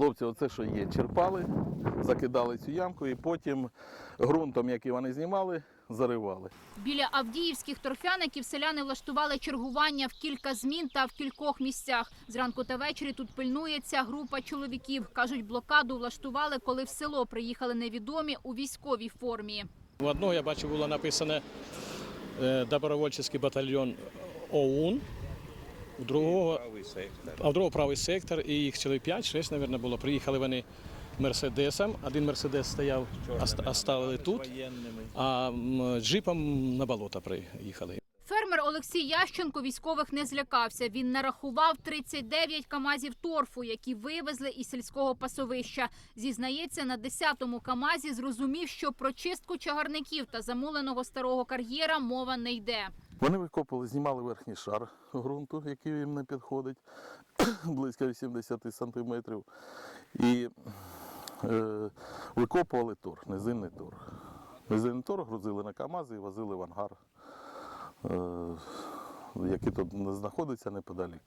Хлопці, оце що є, черпали, закидали цю ямку і потім ґрунтом, який вони знімали, заривали. Біля авдіївських торфяників селяни влаштували чергування в кілька змін та в кількох місцях. Зранку та ввечері тут пильнується група чоловіків. Кажуть, блокаду влаштували, коли в село приїхали невідомі у військовій формі. У одного я бачив було написано е, добровольчий батальйон ОУН, у другого, а в другого правий сектор, і їх чоловік 5-6, мабуть, було. Приїхали вони мерседесом. Один мерседес стояв, ост- оставили тут, а джипом на болото приїхали. Фермер Олексій Ященко військових не злякався. Він нарахував 39 камазів торфу, які вивезли із сільського пасовища. Зізнається, на 10-му камазі зрозумів, що про чистку чагарників та замуленого старого кар'єра мова не йде. Вони викопали, знімали верхній шар ґрунту, який їм не підходить, близько 80 сантиметрів. І е, викопували торг, низинний торг. Низинний торг грузили на КАМАЗи і возили в ангар, е, який тут знаходиться неподалік.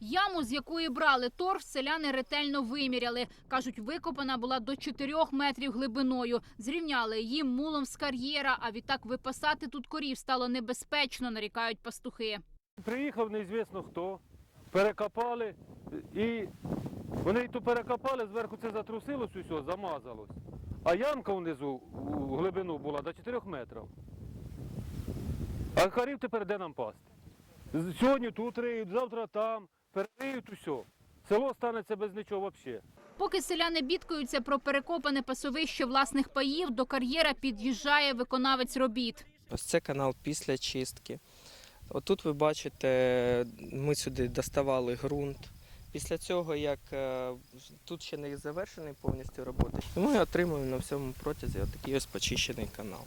Яму, з якої брали торф, селяни ретельно виміряли. Кажуть, викопана була до 4 метрів глибиною. Зрівняли її мулом з кар'єра, а відтак випасати тут корів стало небезпечно, нарікають пастухи. Приїхав неізвісно хто, перекопали і вони то перекопали, зверху це затрусилось усе, замазалось. А ямка внизу глибину була до 4 метрів. А корів тепер де нам пасти? Сьогодні тут риють, завтра там, перериють усе. Село станеться без нічого взагалі. Поки селяни бідкаються про перекопане пасовище власних паїв, до кар'єра під'їжджає виконавець робіт. Ось це канал після чистки. Отут ви бачите, ми сюди доставали ґрунт. Після цього, як е, тут ще не завершений повністю роботи, ми отримуємо на всьому протязі отакий ось почищений канал.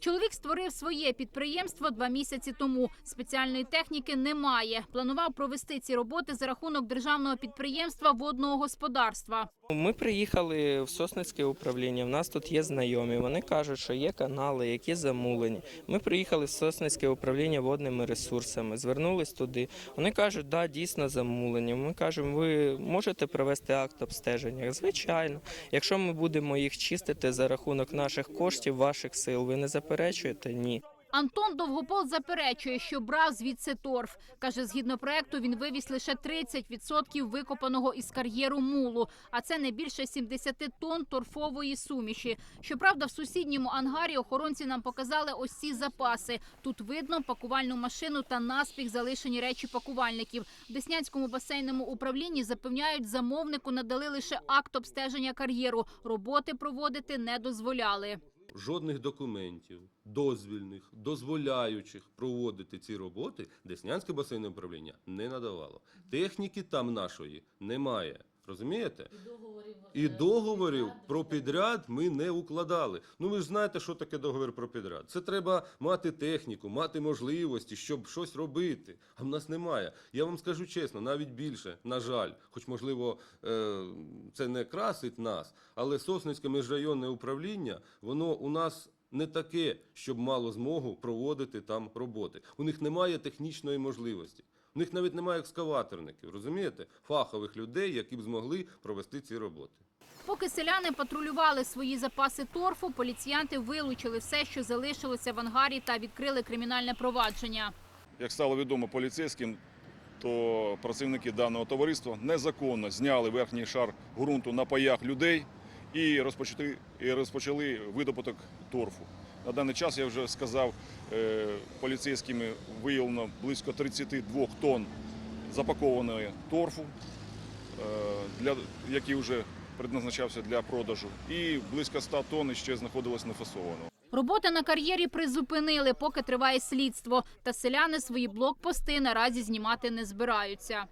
Чоловік створив своє підприємство два місяці тому. Спеціальної техніки немає. Планував провести ці роботи за рахунок державного підприємства водного господарства. Ми приїхали в Сосницьке управління. В нас тут є знайомі. Вони кажуть, що є канали, які замулені. Ми приїхали в Сосницьке управління водними ресурсами, звернулись туди. Вони кажуть, да, дійсно замулені. Ми кажемо, ви можете провести акт обстеження? Звичайно, якщо ми будемо їх чистити за рахунок наших коштів, ваших сил, ви не заперечуєте? Ні. Антон Довгопол заперечує, що брав звідси торф. Каже, згідно проекту він вивіз лише 30% викопаного із кар'єру мулу, а це не більше 70 тонн торфової суміші. Щоправда, в сусідньому ангарі охоронці нам показали ось ці запаси. Тут видно пакувальну машину та наспіх залишені речі пакувальників. В Деснянському басейному управлінні запевняють, замовнику надали лише акт обстеження кар'єру. Роботи проводити не дозволяли. Жодних документів, дозвільних, дозволяючих проводити ці роботи Деснянське басейне управління не надавало. Техніки там нашої немає. Розумієте? І договорів про підряд ми не укладали. Ну ви ж знаєте, що таке договір про підряд. Це треба мати техніку, мати можливості, щоб щось робити. А в нас немає. Я вам скажу чесно, навіть більше, на жаль, хоч можливо е, це не красить нас, але Сосницьке міжрайонне управління, воно у нас. Не таке, щоб мало змогу проводити там роботи. У них немає технічної можливості. У них навіть немає екскаваторників, розумієте? Фахових людей, які б змогли провести ці роботи. Поки селяни патрулювали свої запаси торфу, поліціянти вилучили все, що залишилося в ангарі, та відкрили кримінальне провадження. Як стало відомо поліцейським, то працівники даного товариства незаконно зняли верхній шар ґрунту на паях людей і розпочали, і розпочали видобуток торфу. На даний час я вже сказав, е, поліцейськими виявлено близько 32 тонн запакованої торфу, е, який вже предназначався для продажу, і близько 100 тонн ще знаходилось нефасовано. Роботи на кар'єрі призупинили, поки триває слідство. Та селяни свої блокпости наразі знімати не збираються.